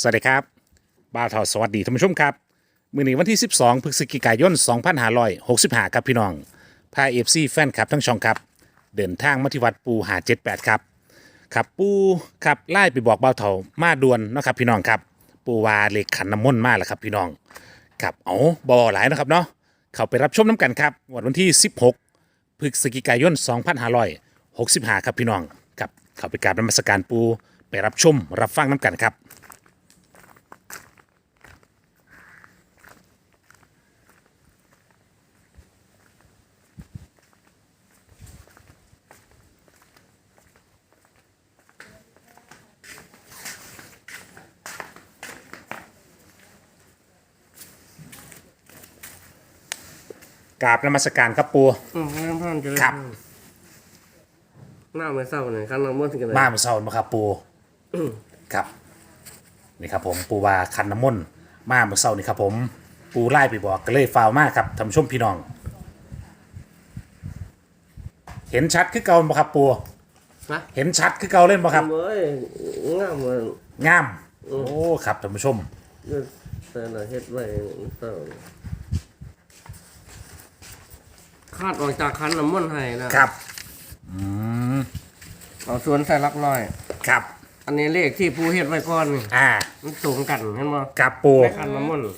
สวัสดีครับบ่าวทอสวัสดีท่านผู้ชมครับ มือนี้วันที่ 12 พฤศจิกายน 2565 ครับพี่น้องพาเอฟซีแฟนคลับทั้งช่องครับ เดินทางมาที่วัดปูหา78 ครับครับปูครับไล่ไปบอกบ่าวเถามาด่วนนะครับพี่น้องครับ ปูวาเลขขันน้ำมนต์มาแล้วครับพี่น้องครับเอาบอหลายนะครับเนาะเข้าไปรับชมน้ำกันครับวันวันที่ 16 พฤศจิกายน 2565 ครับพี่น้องครับเข้าไปกราบนมัสการปูไปรับชมรับฟังน้ำกันครับ กราบนมัสการครับปู อืมน้ำพันจะครับ หน้าไม่เศร้าหน่อยคันน้ำมันต์กันเลยมาเมื่อเช้ามาครับปูครับ นี่ครับผมปูวาคันน้ำมนต์มาเมื่อเช้านี่ครับ ผมปูไล่ไปบอกก็เลยฟาวมากครับท่านผู้ชมพี่น้อง เห็นชัดคือเก่าบ่ครับปูนะเห็นชัดคือเก่าเล่นบ่ครับเว้ยงามเลยงาม โอ้ครับท่านผู้ชมเดี๋ยวแต่ละเฮ็ดไว้เศร้า คาดออกจากคันน้ำมันต์ให้นะครับเอาสวนใส่ลักน้อย ครับ อันนี้เลขที่ผู้เฮ็ดไว้ก่อนนี่อ่ามันตรงกันเห็นบ่กับปูในคันน้ำมันต์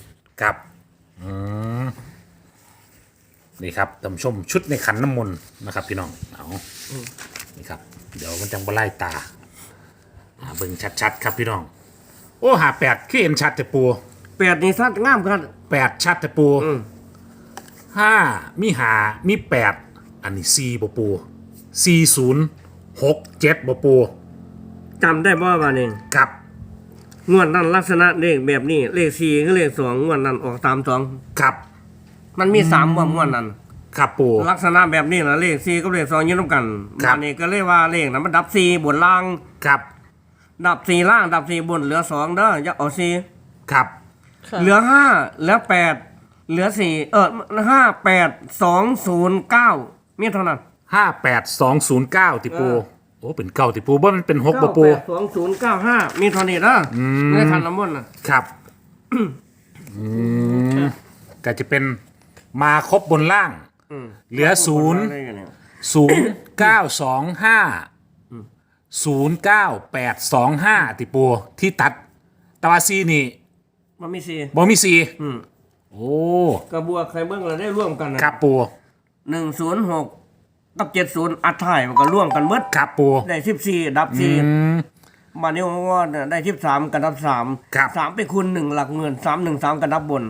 ครับ อืม นี่ครับท่านผู้ชมชุดในขันน้ำมนต์นะครับ พี่น้อง เอานี่ครับ เดี๋ยวมันจังบไล่ตาอ่าเบิ่งชัดๆ ครับพี่น้อง โอ้หาแปดคือเห็นชัดแต่ปูแปดนี่สัดงามครับแปดชัดแต่ปู อืม ห้ามีหามีแปดอันนี้สี่บ่ปูสี่ศูนย์หกเจ็ดบ่ปูจำได้บ่ว่านี่กับงวดนั้นลักษณะเลขแบบนี้เลขสี่ก็เลขสองงวดนั้นออกตามสองกับมันมีสามว่างวดนั้นครับปูลักษณะแบบนี้นะเลขสี่กับเลขสองอยืนกันครับวันนี้ก็เรียกว่าเลขนะมันดับสี่บนล่างครับดับสี่ล่างดับสี่บนเหลือสองเด้ออย่าเอาสี่ครับ เหลือห้าเหลือแปด เหลือสี่เออห้าแปดสองศูนย์เก้ามีเท่านั้นห้าแปดสองศูนย์เก้าติปูเออโอ้เป็นเก้าติปูบ่มันเป็นหกบ่ปู สองศูนย์เก้าห้ามีเท่านี้เด้ออในคันน้ำมนต์น่ะ ครับอืมก็จะเป็นมาครบบนล่างอืมเหลือศูนย์อะไรกันเยศูนย์เก้าสองห้าศูนย์เก้าแปดสองห้าติปูที่ตัดตาวาซีนี่มันมีสี่บอมีซีอืม โอ้กระบวกใครเบิ้งเราได้ร่วมกันนะครับปูหนึ่งศูนย์หกกับเจ็ดศูนย์อัดถ่ายมันก็ร่วมกันเบิดครับปูได้สิบสี่ดับสี่อืมมาเนี่ยว่าได้ที่สามกันดับสามครับ สามไปคูณหนึ่งหลักเงินสามหนึ่งสามกันดับบน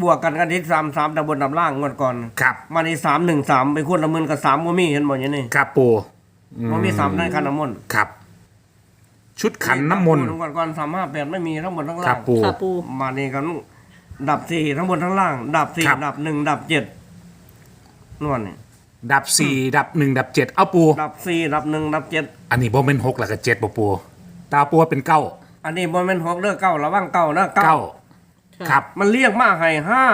บวกกันกันที่สามสามดับบนดับล่างงวดก่อนครับมาในสามหนึ่งสามไปคูณละหมื่นกับสามว่ามีเห็นบ่อย่างนี้ครับปูว่ามีสามได้คันน้ำมนต์ครับ ชุดขันน้ำมนต์งวดก่อนสามห้าแปดไม่มีทั้งหมดทั้งคล่ารับงปู ค่ะปู มานี่กัน ดับสี่ทั้งบนทั้งล่าง ดับสี่ครับ ดับหนึ่งดับเจ็ดนวลนี่ดับสี่ดับหนึ่งดับเจ็ดเอาปู ดับสี่ดับหนึ่งดับเจ็ดอันนี้บ่เป็นหกแล้วก็เจ็ดบ่ปูตาปูว่าเป็นเก้าอันนี้บนเป็นหกเด้อเก้าระวังเก้านะเก้าเก้าครับ มันเรียกมาให้ห้า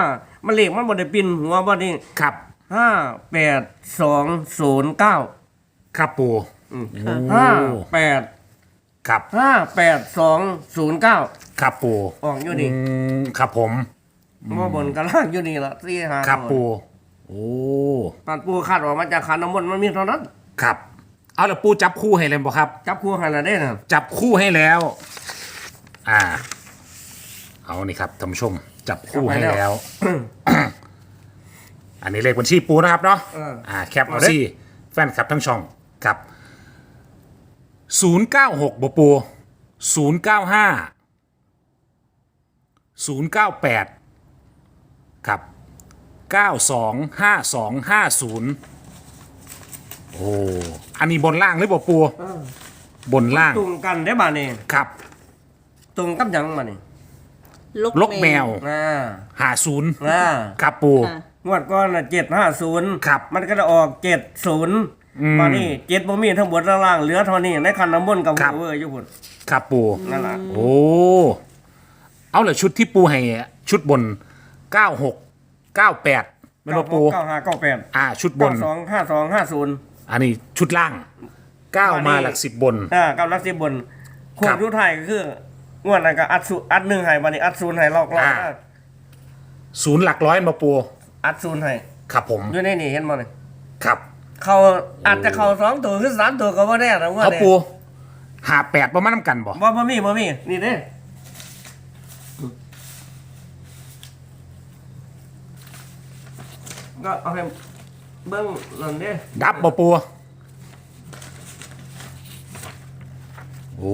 มันเรียกมันบ่ได้ปินหัวบ่นี่ครับ ห้าแปดสองศูนย์เก้าครับปูห้าแปด ครับห้าแปดสองศูนย์เก้าครับปูออกอยู่นี่อืมครับผมว่าบนกระล่างอยู่นี่ละสี่ห้าครับปูโอ้ตัดปูคาดออกมาจากขันน้ำมนต์มันมีเท่านั้นครับ เอาแล้วปูจับคู่ให้เลยบ่ครับ จับคู่ให้ละได้นะจับคู่ให้แล้ว อ่า เอานี่ครับท่านผู้ชม จับคู่ให้แล้ว อันนี้เลขบัญชีปูนะครับเนาะ เอออ่า แคปเอาสิแฟนคลับทั้งช่อง ครับ ศูนย์เก้าหกบปูศูนย์เก้าห้าศูนย์เก้าแปดครับเก้าสองห้าสองห้าศูนย์โอ้ อันนี้บนล่างหรือบ่ปูบนล่าง ตรงกันได้บ่านี่ครับ ตรงกับหยังมานี่ลกแมวอ่าหาศูนย์อ่าครับปู ค่ะ งวดก่อนน่ะเจ็ดห้าศูนย์ครับ มันก็จะออกเจ็ดศูนย์ อืม มานี่เจ็ดบ่มีทั้งบนทั้งล่างเหลือเท่านี้ในขันน้ำมนต์กับครับเวอร์อยู่พุ่นครับปู นั่นล่ะโอ้ เอาเลยชุดที่ปูให้อะชุดบน 96 98ไม่รู้ปู เก้าห้าเก้าแปดอ่า ชุดบเก้าน สองห้าสองห้าศูนย์ อันนี้ชุดล่าง 9 มาหลักสิบบนอ่าเก้าลักสิบบนโคครังบยุทธไทยก็คืองวดนั้นก็อัดศูอัดหนึ่งให้บัดนี้อัดศูนย์ให้ลอกลอกอ่า ศูนย์หลักร้อยมาปู อัดศูนย์ให้ครับผม อยู่ในนี่เห็นบ่นี่ครับ เขาอาจจะเข้าสองตัวหรือสามตัวก็บ่แน่นะงวดเอานี้ปูหาแปดประมาณน้ำกันบ่บ่บ่มีบ่มีนี่เด้ก็เอาให้เบิ่งนั่นเด้ดับบ่ปูโอ้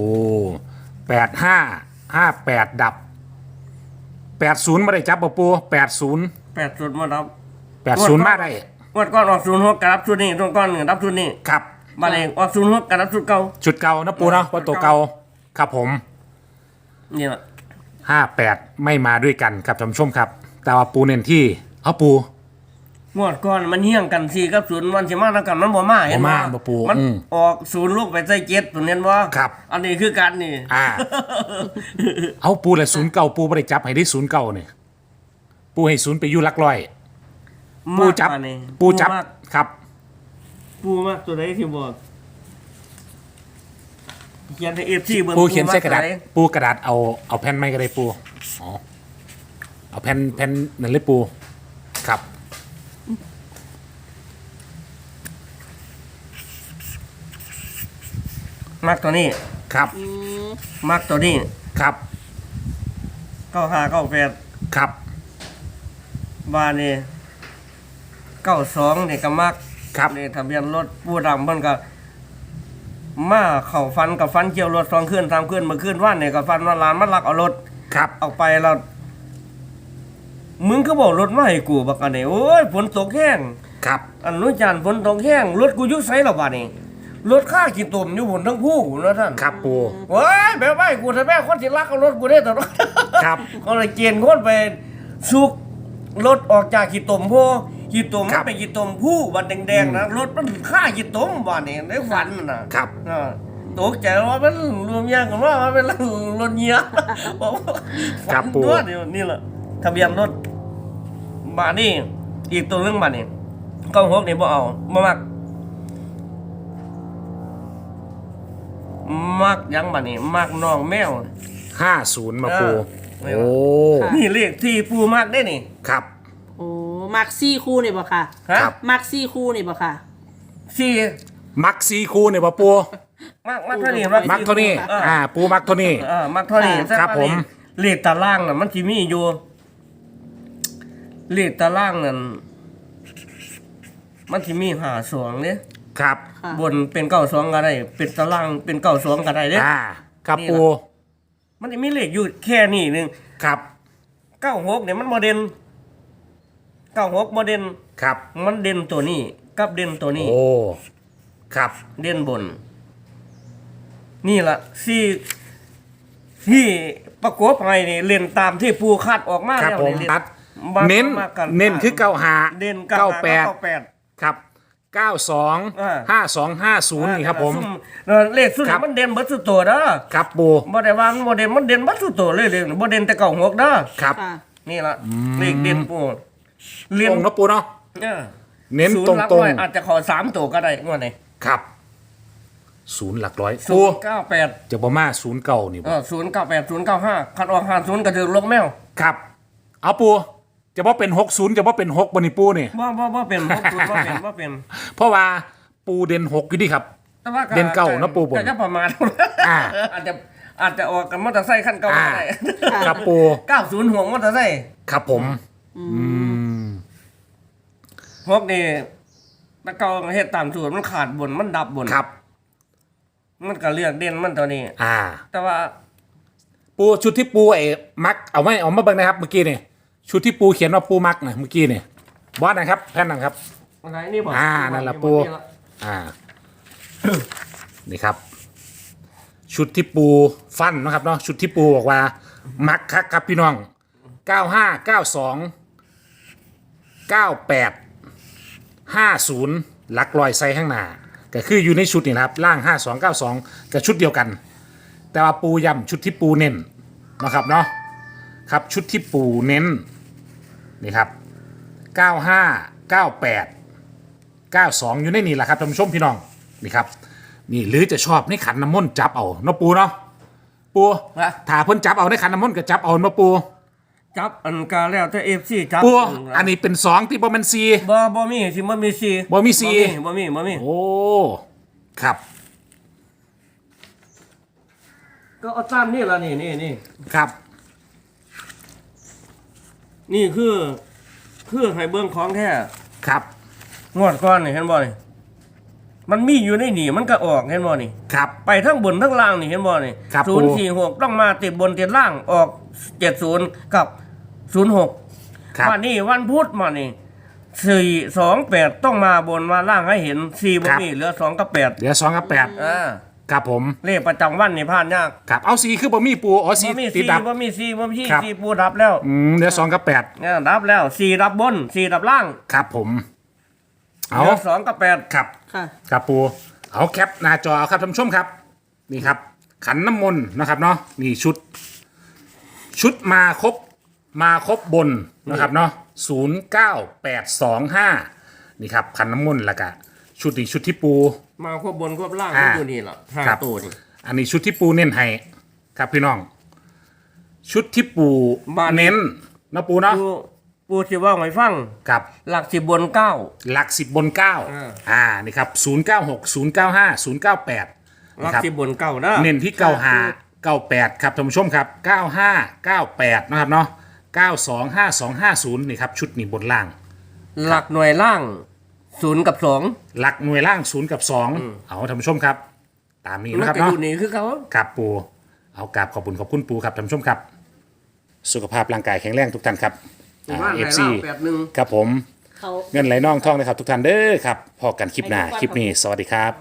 แปดห้าห้าแปดดับแปดศูนย์ไม่ได้จับบ่ปูแปดศูนย์แปดจุดมารับแปดศูนย์มาได้ งวดก่อนออกศูนย์หกกระดับชุดนี้ตรงก้อนหนึ่งรับชุดนี้ครับบัดนี้ออกศูนย์หกกระดับชุดเก่าชุดเก่านะปูเนาะว่าตัวเก่าครับผมนี่ล่ะห้าแปดไม่มาด้วยกันครับท่านผู้ชมครับ แต่ว่าปูเน้นที่เอาปูงวดก่อนมันเฮี้ยงกันสี่กับศูนย์มันสิมาแล้วกันมันบ่มาเห็นบ่มาบ่ปู่มันอืมออกศูนย์ลูกไปใส่เจ็ดตัวเนี้ยบ่ครับ อันนี้คือการนี่อ่าเอาปูเลยศูนย์เก่าปูไม่ได้จับให้ได้ศูนย์เก่าเนี่ยปูให้ศูนย์ไปอยู่หลักร้อย ปูจับ มากกว่านี่ปูจับมากครับปูมากตัวไหนที่บอกเขียนในเอฟซีเบอร์ปูเขียนใส่กระดาษตัวไหปูกระดาษเอาเอาแผ่นไม้ก็ได้ปูอ๋อเอาแผ่นแผ่นนั่นเลยปูครับมักตัวนี้ ครับมักตัวนี้ครับเก้าห้าเก้าแปดครับบานนี่ เก้าสองนี่ก็มักครับนี่ทะเบียนรถผู้ดำเพิ่นก็มาเข่าฟันกับฟันเกี่ยวรถสองขึ้นสามขึ้นมาขึ้นว่านเนี่ยกับฟันว่าหลานมันลักเอารถครับออกไปแล้วมึงก็บอกรถมาให้กูบักอันนี้โอ้ยฝนตกแห้งครับ อันนู้นจานฝนตกแห้งรถกูอยุ่ไสแล้วบาดนี้รถข้ากี่ตุ่มอยู่บนทั้งผู้นะท่านครับปูโอ้ยแบบไปกูถ้าแม่คนสิลักเอารถกูได้ตลอดครับก็เลยเกณฑ์คนไปสุกรถออกจากขี้ตุ่มพว ขี้ตุ่มครัมันบเป็นขี้ตุ่มผู้บันแดงๆนะรถมันฆ่าขี้ตุ่มบาดนี้ในฝันน่ะครับ อ่าตกใจว่ามันรวมยางกันว่ามันเป็นรถเงียบอกว่าครับฝันปู่ตัวนี่นี่แหละทะเบียนรถบาดนี่อีกตัวเรื่องบาดนี่เก้าหกนี่บ่เอาบ่มัก มักหยังบาดนี่มักน้องแมว ห้าศูนย์มาปูเออโอ้ค่ะ นี่เลขที่ปูมักได้นี่ ครับ โอ้ มักซี่คู่นี่บ่ค่ะ ฮะครับ มักซี่คู่นี่บ่ค่ะ สี่มักซีคูเนี่ยปะปูมักมักเท่านี้มักเท่านี้เอออ่า ปูมักเท่านี้ เออมักเท่านี้ค่ะครับ ผม เลขตารางน่ะมันสิมีอยู่เลขตารางนั่นมันสิมีหาสองเนี่ยครับ ค่ะ บนเป็นเก้าสองก็ได้ เป็นตารางเป็นเก้าสองก็ได้เด้ อ่า ครับนี่ปูล่ะมันจะมีเลขอยู่แค่นี้หนึงครับ เก้าหกเนี่ยมันโมเดล เก้าหกโมเดลครับ มันเด่นตัวนี้กับเด่นตัวนี้ โอ้ครับ เด่นบน นี่ละสี่ที่ประกบให้นี่เล่นตามที่ปูคาดออกมาครับแล้วผมนี่ตัดบางเน้นมากกันเน้นคือเก้าหาเด่นเก้าแปดเก้าแปดครับเก้าสองอ่าห้าสองห้าศูนย์นี่ครับผมเออเลขสุดครับมันเด่นเบัดสุดตัวเด้อครับปูบ่ได้ว่ามันบ่เด่นมันเด่นเบัดสุดตัวเลยเลยบ่เด่นแต่เก่าหกเด้อครับค่ะนี่ละเลขเด่นปู เรียตนรงนะปูเนาะเออเน้นศูย์ตรงหลักตรงอยอาจจะขอสามตัวก็ได้งวดนี้ครับศูนย์หลักร้อยศูปูนย์เก้าแปดจะบ่มาศูนย์เก่านี่เอบ่อศูนย์เก้าแปดศูนย์เก้าห้าคัดออกห้าศูนย์ก็ถือลงแมวครับ เอาปูจะบ่เป็นหกศูนย์จะบ่เป็นหกบนี่ปูนี่ว่าว่าว่าเป็นว่าเป็นว่าเป็นว่าเป็น เพราะว่าปูเด่นหกอยู่ดีครับ แต่ว่าเด่นเก่านะปู่ผมก็จะประมาณอ่า อาจจะอาจจะออกกันมอเตอร์ไซค์ขั้นเก่าก็ได้ครับปู เก้าศูนย์ห่วงมอเตอร์ไซค์ครับผม อืม พวกนี้ตะเกาเฮ็ดตามสูตรมันขาดบนมันดับบนครับ มันก็เลือกเด่นมันตัวนี้ อ่า แต่ว่า ปูชุดที่ปูไอ้มักเอาไว้เอามาเบิ่งนะครับเมื่อกี้นี่ชุดที่ปูเขียนว่าปูมักนะเมื่อกี้นี่บอสนะครับแผ่นนะครับ อะไรนี่บอกอ่านั่นล่ะปู่อ่า นี่ครับ ชุดที่ปูฟันนะครับเนาะชุดที่ปูบอกว่า มักคักครับพี่น้องเก้า ห้าเก้าสองเก้าแปดห้าศูนย์ลักลอยไซข้างหน้าก็คืออยู่ในชุดนี่นะครับล่างห้าสองเก้าสองกับชุดเดียวกัน แต่ว่าปูย้ำชุดที่ปูเน้นนะครับเนาะครับชุดที่ปูเน้นนี่ครับเก้าห้าเก้าแปด92 อยู่ในนี่แหละครับท่านผู้ชมพี่น้องนี่ครับนี่หรือจะชอบในขันน้ำมนต์จับเอาเนาะปูเนาะปปูฮะถ้าเพิ่นจับเอาในขันน้ำมนต์ก็จับเอามาปู จับอันกาแล้วแต่เอฟซีจับปูอันนี้เป็นสองที่บ่แมันซี บ่บ่มีสิบ่มีซีบ่มีซีบ่มีบ่มีโอ้ ครับ ก็เอาตามนี่ละนี่นี่นี่ครับ นี่คือ คือให้เบิ่งของแท้ครับ งวดก่อนนี่เห็นบ่นี่มันมีอยู่ในนี่มันก็ออกเห็นบ่นี่ ครับ ไปทั้งบนทั้งล่างนี่เห็นบ่นี่ครับศูนย์สี่หกต้องมาติดบนติดล่างออกเจ็ดศูนย์กับ ศูนย์หกครับวันนี้วันพุธมานี่สี่สองแปดต้องมาบนมาล่างให้เห็นสี่บ่ครับมีเหลือสองกับแปดเดี๋ยวสองกับแปดอ่าครับผมเลขประจำวันนี่พลาดยากครับเอาสีคือบ่มีปูอ๋อสีบ่มีติดสี่ดับ บ่มีสี่บ่มีครับ สี่ปูดับแล้วอืมเดี๋ยวสองกับแปดเนี่ยดับแล้วสี่ดับบนสี่ดับล่างครับผมเอาเหลือสองกับแปด ครับ ค่ะ ครับปูเอาแคปหน้าจอครับท่านผู้ชมครับ นี่ครับ ขันน้ำมนต์นะครับเนาะนี่ชุด ชุดมาครบ มาครบบนนะครับเนาะศูนย์เก้าแปดสองห้านี่ครับขันน้ำมนต์แล้วก็ชุดนี้ชุดที่ปู มาควบบนควบล่างอ่า ตัวนี้ล่ะห้าครับตัวนี่อันนี้ชุดที่ปูเน้นให้ครับพี่น้อง ชุดที่ปูบ้านเน้นนะปูเนาะปูปูสิว่าให้ฟัง กับ หลักสิบบนเก้า หลักสิบบนเก้าอ่า อ่า นี่ครับศูนย์เก้าหกศูนย์เก้าห้าศูนย์เก้าแปดหลันะกครับ สิบบนเก้านะเน้นที่เก้าห้าเก้าแปดครับท่านผู้ชมครับเก้าห้าเก้าแปดนะครับเนาะ เก้าสองห้าสองห้าศูนย์นี่ครับ ชุดนี้บนล่าง หลักหน่วยล่างศูนย์กับสองหลักหน่วยล่างศูนย์กับสองเอาท่านผู้ชมครับ ตามนี้มันนะครับก็อเนาะยู่นี่คือเขาครับปู เอากราบขอบคุณขอบคุณปูครับท่านผู้ชมครับ สุขภาพร่างกายแข็งแรงทุกท่านครับบ้านเอไหนฟซีล่างแปดหนึ่ง ครับผม เขา เงินไหลน่องท่องนะครับทุกท่านเด้อครับพอกันคลิปหน้า คลิปนี้ สวัสดีครับ